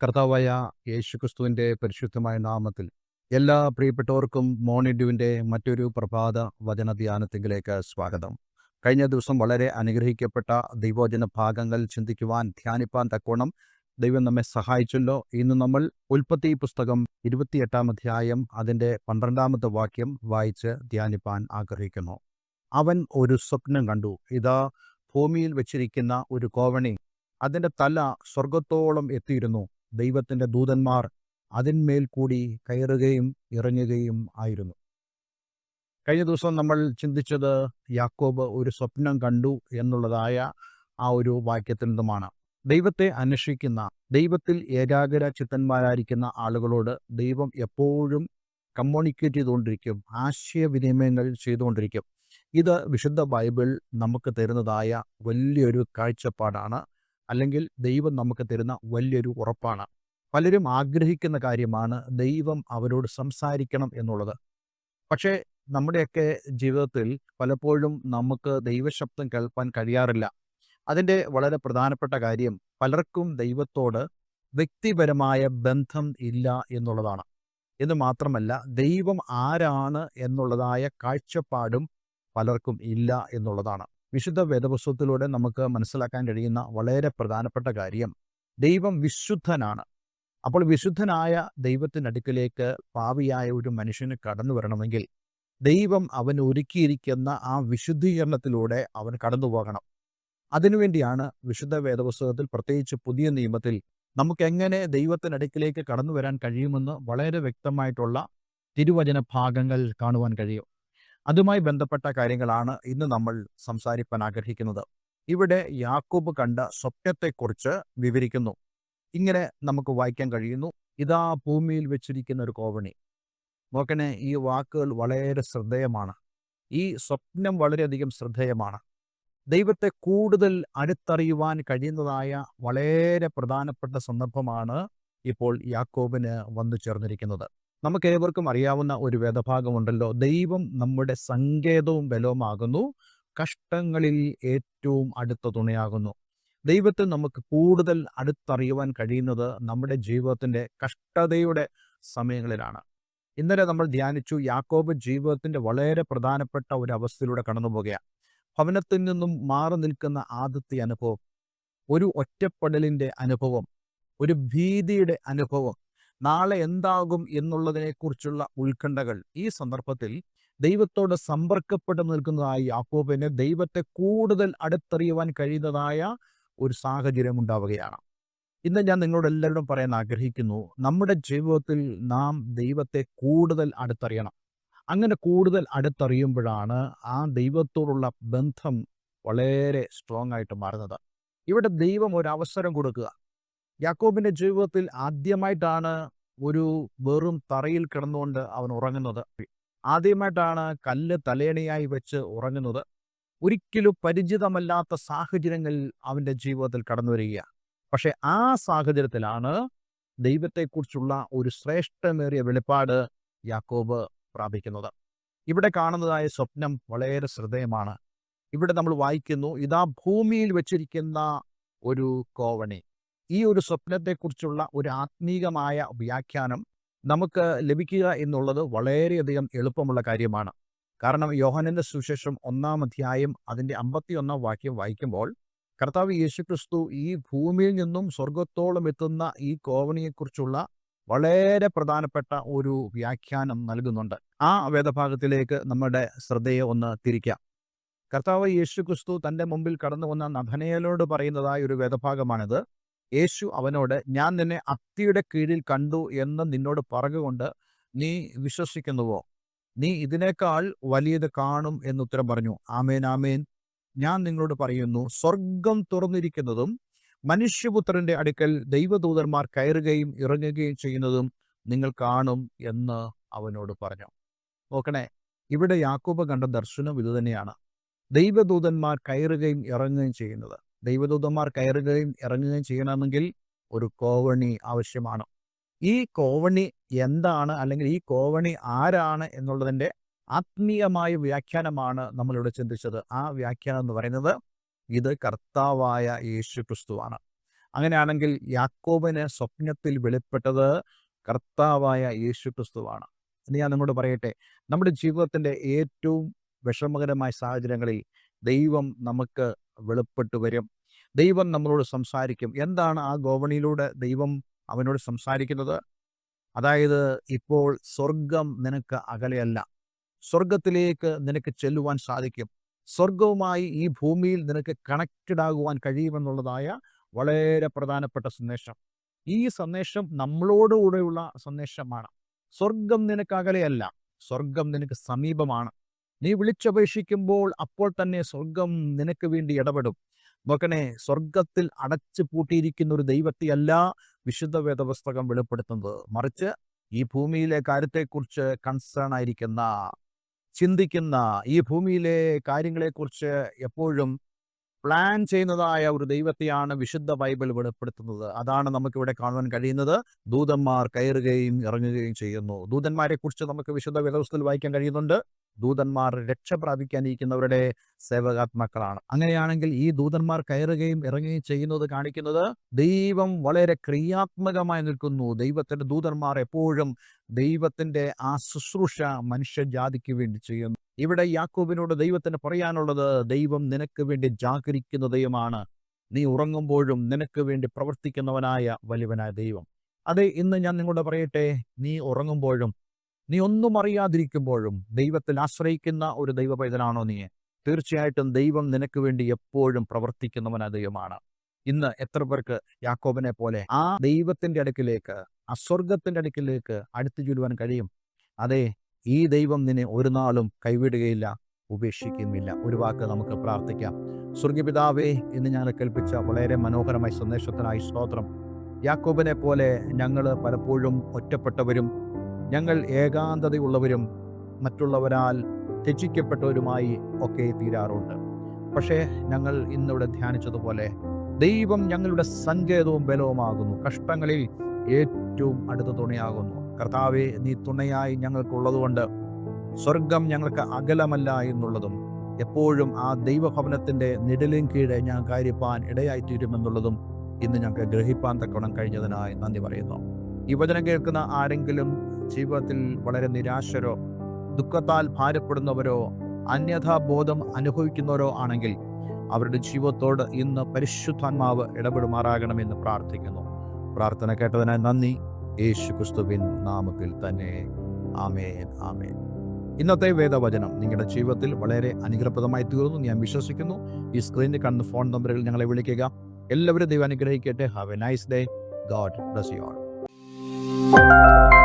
കർത്താവായ യേശുക്രിസ്തുവിന്റെ പരിശുദ്ധമായ നാമത്തിൽ എല്ലാ പ്രിയപ്പെട്ടവർക്കും മോണിഡ്യുവിന്റെ മറ്റൊരു പ്രഭാത വചന ധ്യാനത്തിലേക്ക് സ്വാഗതം. കഴിഞ്ഞ ദിവസം വളരെ അനുഗ്രഹിക്കപ്പെട്ട ദൈവോചന ഭാഗങ്ങൾ ചിന്തിക്കുവാൻ ധ്യാനിപ്പാൻ തക്കോണം ദൈവം നമ്മെ സഹായിച്ചല്ലോ. ഇന്ന് നമ്മൾ ഉൽപ്പത്തി പുസ്തകം ഇരുപത്തിയെട്ടാം അധ്യായം അതിന്റെ പന്ത്രണ്ടാമത്തെ വാക്യം വായിച്ച് ധ്യാനിപ്പാൻ ആഗ്രഹിക്കുന്നു. അവൻ ഒരു സ്വപ്നം കണ്ടു. ഇതാ ഭൂമിയിൽ വെച്ചിരിക്കുന്ന ഒരു കോവണി. അതിന്റെ തല സ്വർഗത്തോളം എത്തിയിരുന്നു. ദൈവത്തിന്റെ ദൂതന്മാർ അതിന്മേൽ കൂടി കയറുകയും ഇറങ്ങുകയും ആയിരുന്നു. കഴിഞ്ഞ ദിവസം നമ്മൾ ചിന്തിച്ചത് യാക്കോബ് ഒരു സ്വപ്നം കണ്ടു എന്നുള്ളതായ ആ ഒരു വാക്യത്തിൽ നിന്നുമാണ്. ദൈവത്തെ അന്വേഷിക്കുന്ന ദൈവത്തിൽ ഏകാഗ്ര ചിത്തന്മാരായിരിക്കുന്ന ആളുകളോട് ദൈവം എപ്പോഴും കമ്മ്യൂണിക്കേറ്റ് ചെയ്തുകൊണ്ടിരിക്കും ആശയവിനിമയങ്ങൾ ചെയ്തുകൊണ്ടിരിക്കും. ഇത് വിശുദ്ധ ബൈബിൾ നമുക്ക് തരുന്നതായ വലിയൊരു കാഴ്ചപ്പാടാണ്. അല്ലെങ്കിൽ ദൈവം നമുക്ക് തരുന്ന വലിയൊരു ഉറപ്പാണ്. പലരും ആഗ്രഹിക്കുന്ന കാര്യമാണ് ദൈവം അവരോട് സംസാരിക്കണം എന്നുള്ളത്. പക്ഷേ നമ്മുടെയൊക്കെ ജീവിതത്തിൽ പലപ്പോഴും നമുക്ക് ദൈവശബ്ദം കേൾപ്പാൻ കഴിയാറില്ല. അതിന്റെ വളരെ പ്രധാനപ്പെട്ട കാര്യം പലർക്കും ദൈവത്തോട് വ്യക്തിപരമായ ബന്ധം ഇല്ല എന്നുള്ളതാണ്. എന്ന് മാത്രമല്ല ദൈവം ആരാണ് എന്നുള്ളതായ കാഴ്ചപ്പാടും പലർക്കും ഇല്ല എന്നുള്ളതാണ്. വിശുദ്ധ വേദപുസ്തകത്തിലൂടെ നമുക്ക് മനസ്സിലാക്കാൻ കഴിയുന്ന വളരെ പ്രധാനപ്പെട്ട കാര്യം ദൈവം വിശുദ്ധനാണ്. അപ്പോൾ വിശുദ്ധനായ ദൈവത്തിനടുക്കിലേക്ക് പാവിയായ ഒരു മനുഷ്യന് കടന്നു വരണമെങ്കിൽ ദൈവം അവൻ ഒരുക്കിയിരിക്കുന്ന ആ വിശുദ്ധീകരണത്തിലൂടെ അവൻ കടന്നു പോകണം. അതിനുവേണ്ടിയാണ് വിശുദ്ധ വേദപുസ്തകത്തിൽ പ്രത്യേകിച്ച് പുതിയ നിയമത്തിൽ നമുക്ക് എങ്ങനെ ദൈവത്തിനടുക്കിലേക്ക് കടന്നു വരാൻ കഴിയുമെന്ന് വളരെ വ്യക്തമായിട്ടുള്ള തിരുവചന ഭാഗങ്ങൾ കാണുവാൻ കഴിയും. അതുമായി ബന്ധപ്പെട്ട കാര്യങ്ങളാണ് ഇന്ന് നമ്മൾ സംസാരിപ്പാൻ ആഗ്രഹിക്കുന്നത്. ഇവിടെ യാക്കൂബ് കണ്ട സ്വപ്നത്തെക്കുറിച്ച് വിവരിക്കുന്നു. ഇങ്ങനെ നമുക്ക് വായിക്കാൻ കഴിയുന്നു. ഇതാ ഭൂമിയിൽ വെച്ചിരിക്കുന്ന ഒരു കോവണി. നോക്കണേ ഈ വാക്കുകൾ വളരെ ശ്രദ്ധേയമാണ്. ഈ സ്വപ്നം വളരെയധികം ശ്രദ്ധേയമാണ്. ദൈവത്തെ കൂടുതൽ അടുത്തറിയുവാൻ കഴിയുന്നതായ വളരെ പ്രധാനപ്പെട്ട സന്ദർഭമാണ് ഇപ്പോൾ യാക്കോബിന് വന്നു ചേർന്നിരിക്കുന്നത്. നമുക്ക് ഏവർക്കും അറിയാവുന്ന ഒരു വേദഭാഗമുണ്ടല്ലോ. ദൈവം നമ്മുടെ സങ്കേതവും ബലവുമാകുന്നു. കഷ്ടങ്ങളിൽ ഏറ്റവും അടുത്ത തുണയാകുന്നു. ദൈവത്തെ നമുക്ക് കൂടുതൽ അടുത്തറിയുവാൻ കഴിയുന്നത് നമ്മുടെ ജീവിതത്തിന്റെ കഷ്ടതയുടെ സമയങ്ങളിലാണ്. ഇന്നലെ നമ്മൾ ധ്യാനിച്ചു യാക്കോബ് ജീവിതത്തിന്റെ വളരെ പ്രധാനപ്പെട്ട ഒരു അവസ്ഥയിലൂടെ കടന്നു പോകുകയാണ്. ഭവനത്തിൽ നിന്നും മാറി നിൽക്കുന്ന ആദ്യത്തെ അനുഭവം ഒരു ഒറ്റപ്പെടലിന്റെ അനുഭവം ഒരു ഭീതിയുടെ അനുഭവം നാളെ എന്താകും എന്നുള്ളതിനെക്കുറിച്ചുള്ള ഉത്കണ്ഠകൾ. ഈ സന്ദർഭത്തിൽ ദൈവത്തോട് സമ്പർക്കപ്പെട്ട് നിൽക്കുന്നതായി യാക്കോബിന് ദൈവത്തെ കൂടുതൽ അടുത്തറിയുവാൻ കഴിയുന്നതായ ഒരു സാഹചര്യം ഉണ്ടാവുകയാണ്. ഇന്ന് ഞാൻ നിങ്ങളോട് എല്ലാവരോടും പറയാൻ ആഗ്രഹിക്കുന്നു നമ്മുടെ ജീവിതത്തിൽ നാം ദൈവത്തെ കൂടുതൽ അടുത്തറിയണം. അങ്ങനെ കൂടുതൽ അടുത്തറിയുമ്പോഴാണ് ആ ദൈവത്തോടുള്ള ബന്ധം വളരെ സ്ട്രോങ് ആയിട്ട് മാറുന്നത്. ഇവിടെ ദൈവം ഒരു അവസരം കൊടുക്കുക. യാക്കോബിന്റെ ജീവിതത്തിൽ ആദ്യമായിട്ടാണ് ഒരു വെറും തറയിൽ കിടന്നുകൊണ്ട് അവൻ ഉറങ്ങുന്നത്. ആദ്യമായിട്ടാണ് കല്ല് തലേണയായി വെച്ച് ഉറങ്ങുന്നത്. ഒരിക്കലും പരിചിതമല്ലാത്ത സാഹചര്യങ്ങൾ അവന്റെ ജീവിതത്തിൽ കടന്നു വരിക പക്ഷെ ആ സാഹചര്യത്തിലാണ് ദൈവത്തെക്കുറിച്ചുള്ള ഒരു ശ്രേഷ്ഠമേറിയ വെളിപ്പാട് യാക്കോബ് പ്രാപിക്കുന്നത്. ഇവിടെ കാണുന്നതായ സ്വപ്നം വളരെ ശ്രദ്ധേയമാണ്. ഇവിടെ നമ്മൾ വായിക്കുന്നു ഇതാ ഭൂമിയിൽ വെച്ചിരിക്കുന്ന ഒരു കോവണി. ഈ ഒരു സ്വപ്നത്തെക്കുറിച്ചുള്ള ഒരു ആത്മീകമായ വ്യാഖ്യാനം നമുക്ക് ലഭിക്കുക എന്നുള്ളത് വളരെയധികം എളുപ്പമുള്ള കാര്യമാണ്. കാരണം യോഹനന്റെ സുശേഷം ഒന്നാം അധ്യായം അതിന്റെ അമ്പത്തി ഒന്നാം വാക്യം വായിക്കുമ്പോൾ കർത്താവ് യേശുക്രിസ്തു ഈ ഭൂമിയിൽ നിന്നും സ്വർഗത്തോളം എത്തുന്ന ഈ കോവണിയെക്കുറിച്ചുള്ള വളരെ പ്രധാനപ്പെട്ട ഒരു വ്യാഖ്യാനം നൽകുന്നുണ്ട്. ആ വേദഭാഗത്തിലേക്ക് നമ്മുടെ ശ്രദ്ധയെ ഒന്ന് തിരിക്കാം. കർത്താവ് യേശുക്രിസ്തു തന്റെ മുമ്പിൽ കടന്നു വന്ന നഥനയലോട് പറയുന്നതായ ഒരു വേദഭാഗമാണിത്. യേശു അവനോട് ഞാൻ നിന്നെ അത്തിയുടെ കീഴിൽ കണ്ടു എന്ന് നിന്നോട് പറഞ്ഞുകൊണ്ട് നീ വിശ്വസിക്കുന്നുവോ? നീ ഇതിനേക്കാൾ വലിയത് കാണും എന്ന് ഉത്തരം പറഞ്ഞു. ആമേൻ ആമേൻ. ഞാൻ നിങ്ങളോട് പറയുന്നു സ്വർഗം തുറന്നിരിക്കുന്നതും മനുഷ്യപുത്രന്റെ അടുക്കൽ ദൈവദൂതന്മാർ കയറുകയും ഇറങ്ങുകയും ചെയ്യുന്നതും നിങ്ങൾ കാണും എന്ന് അവനോട് പറഞ്ഞു. നോക്കണേ ഇവിടെ യാക്കോബ് കണ്ട ദർശനം ഇതുതന്നെയാണ്. ദൈവദൂതന്മാർ കയറുകയും ഇറങ്ങുകയും ചെയ്യുന്നത്. ദൈവദൂതന്മാർ കയറുകയും ഇറങ്ങുകയും ചെയ്യണമെങ്കിൽ ഒരു കോവണി ആവശ്യമാണ്. ഈ കോവണി എന്താണ് അല്ലെങ്കിൽ ഈ കോവണി ആരാണ് എന്നുള്ളതിന്റെ ആത്മീയമായ വ്യാഖ്യാനമാണ് നമ്മളിവിടെ ചിന്തിച്ചത്. ആ വ്യാഖ്യാനം എന്ന് പറയുന്നത് ഇത് കർത്താവായ യേശു ക്രിസ്തുവാണ് അങ്ങനെയാണെങ്കിൽ യാക്കോബിന് സ്വപ്നത്തിൽ വെളിപ്പെട്ടത് കർത്താവായ യേശു ക്രിസ്തുവാണ് ഇനി ഞാൻ നിങ്ങളോട് പറയട്ടെ നമ്മുടെ ജീവിതത്തിന്റെ ഏറ്റവും വിഷമകരമായ സാഹചര്യങ്ങളിൽ ദൈവം നമുക്ക് വെളിപ്പെട്ടു വരും. ദൈവം നമ്മളോട് സംസാരിക്കും. എന്താണ് ആ ഗോവണിയിലൂടെ ദൈവം അവനോട് സംസാരിക്കുന്നത്? അതായത് ഇപ്പോൾ സ്വർഗം നിനക്ക് അകലെയല്ല. സ്വർഗത്തിലേക്ക് നിനക്ക് ചെല്ലുവാൻ സാധിക്കും. സ്വർഗവുമായി ഈ ഭൂമിയിൽ നിനക്ക് കണക്റ്റഡ് ആകുവാൻ കഴിയുമെന്നുള്ളതായ വളരെ പ്രധാനപ്പെട്ട സന്ദേശം. ഈ സന്ദേശം നമ്മളോടുകൂടെയുള്ള സന്ദേശമാണ്. സ്വർഗം നിനക്ക് അകലെയല്ല. സ്വർഗം നിനക്ക് സമീപമാണ്. നീ വിളിച്ചപേക്ഷിക്കുമ്പോൾ അപ്പോൾ തന്നെ സ്വർഗം നിനക്ക് വേണ്ടി ഇടപെടും. നോക്കണേ സ്വർഗത്തിൽ അടച്ചു പൂട്ടിയിരിക്കുന്ന ഒരു ദൈവത്തെയല്ല വിശുദ്ധ വേദപുസ്തകം വെളിപ്പെടുത്തുന്നത്. മറിച്ച് ഈ ഭൂമിയിലെ കാര്യത്തെക്കുറിച്ച് കൺസേൺ ആയിരിക്കുന്ന ചിന്തിക്കുന്ന ഈ ഭൂമിയിലെ കാര്യങ്ങളെക്കുറിച്ച് എപ്പോഴും പ്ലാൻ ചെയ്യുന്നതായ ഒരു ദൈവത്തെയാണ് വിശുദ്ധ ബൈബിൾ വെളിപ്പെടുത്തുന്നത്. അതാണ് നമുക്കിവിടെ കാണുവാൻ കഴിയുന്നത്. ദൂതന്മാർ കയറുകയും ഇറങ്ങുകയും ചെയ്യുന്നു. ദൂതന്മാരെ കുറിച്ച് നമുക്ക് വിശുദ്ധ വേദവസ്തുവിൽ വായിക്കാൻ കഴിയുന്നുണ്ട്. ദൂതന്മാർ രക്ഷ പ്രാപിക്കാനിരിക്കുന്നവരുടെ സേവകാത്മാക്കളാണ്. അങ്ങനെയാണെങ്കിൽ ഈ ദൂതന്മാർ കയറുകയും ഇറങ്ങുകയും ചെയ്യുന്നത് കാണിക്കുന്നത് ദൈവം വളരെ ക്രിയാത്മകമായി നിൽക്കുന്നു. ദൈവത്തിന്റെ ദൂതന്മാർ എപ്പോഴും ദൈവത്തിന്റെ ആ ശുശ്രൂഷ മനുഷ്യജാതിക്ക് വേണ്ടി ചെയ്യുന്നു. ഇവിടെ യാക്കോബിനോട് ദൈവത്തിന് പറയാനുള്ളത് ദൈവം നിനക്ക് വേണ്ടി ജാഗരിക്കുന്ന ദൈവമാണ്. നീ ഉറങ്ങുമ്പോഴും നിനക്ക് വേണ്ടി പ്രവർത്തിക്കുന്നവനായ വലിയവനായ ദൈവം. അതെ ഇന്ന് ഞാൻ നിങ്ങളോട് പറയട്ടെ നീ ഉറങ്ങുമ്പോഴും നീ ഒന്നും അറിയാതിരിക്കുമ്പോഴും ദൈവത്തിൽ ആശ്രയിക്കുന്ന ഒരു ദൈവ നീ? തീർച്ചയായിട്ടും ദൈവം നിനക്ക് വേണ്ടി എപ്പോഴും പ്രവർത്തിക്കുന്നവനായ ദൈവമാണ്. ഇന്ന് എത്ര പേർക്ക് യാക്കോബിനെ പോലെ ആ ദൈവത്തിന്റെ അടുക്കിലേക്ക് ആ സ്വർഗത്തിന്റെ അടുക്കിലേക്ക് അടുത്തു ചൊല്ലുവാൻ കഴിയും? അതെ ഈ ദൈവം നിന്നെ ഒരു നാളും കൈവിടുകയില്ല ഉപേക്ഷിക്കുന്നില്ല. ഒരു വാക്ക് നമുക്ക് പ്രാർത്ഥിക്കാം. സ്വർഗപിതാവേ എന്ന് ഞാൻ കേൾപ്പിച്ച വളരെ മനോഹരമായ സന്ദേശത്തിനായി സ്തോത്രം. യാക്കോബിനെ പോലെ ഞങ്ങൾ പലപ്പോഴും ഒറ്റപ്പെട്ടവരും ഞങ്ങൾ ഏകാന്തതയുള്ളവരും മറ്റുള്ളവരാൽ ത്യജിക്കപ്പെട്ടവരുമായി ഒക്കെ തീരാറുണ്ട്. പക്ഷേ ഞങ്ങൾ ഇന്നിവിടെ ധ്യാനിച്ചതുപോലെ ദൈവം ഞങ്ങളുടെ സങ്കേതവും ബലവുമാകുന്നു. കഷ്ടങ്ങളിൽ ഏറ്റവും അടുത്ത തുണയാകുന്നു. കർത്താവെ നീ തുണയായി ഞങ്ങൾക്കുള്ളതുകൊണ്ട് സ്വർഗം ഞങ്ങൾക്ക് അകലമല്ല എന്നുള്ളതും എപ്പോഴും ആ ദൈവഭവനത്തിന്റെ നിഴലിൻ കീഴെ ഞാൻ കാര്യപ്പാൻ ഇടയായിത്തീരുമെന്നുള്ളതും ഇന്ന് ഞങ്ങൾക്ക് ഗ്രഹിപ്പാൻ തക്കോണം കഴിഞ്ഞതിനായി നന്ദി പറയുന്നു. ഈ വചനം കേൾക്കുന്ന ആരെങ്കിലും ജീവിതത്തിൽ വളരെ നിരാശരോ ദുഃഖത്താൽ ഭാരപ്പെടുന്നവരോ അന്യഥാബോധം അനുഭവിക്കുന്നവരോ ആണെങ്കിൽ അവരുടെ ജീവിതത്തോട് ഇന്ന് പരിശുദ്ധാത്മാവ് ഇടപെടുമാറാകണമെന്ന് പ്രാർത്ഥിക്കുന്നു. പ്രാർത്ഥന കേട്ടതിനായി നന്ദി. യേശു ക്രിസ്തുവിൻ നാമത്തിൽ തന്നെ. ആമേൻ ആമേൻ. ഇന്നത്തെ വേദവചനം നിങ്ങളുടെ ജീവിതത്തിൽ വളരെ അനുഗ്രഹപ്രദമായി തീർന്നു. ഞാൻ വിശ്വസിക്കുന്നു. ഈ സ്ക്രീനിൽ കാണുന്ന ഫോൺ നമ്പറിൽ ഞങ്ങളെ വിളിക്കുക. എല്ലാവരും ദൈവം അനുഗ്രഹിക്കട്ടെ. Have a nice day God bless you all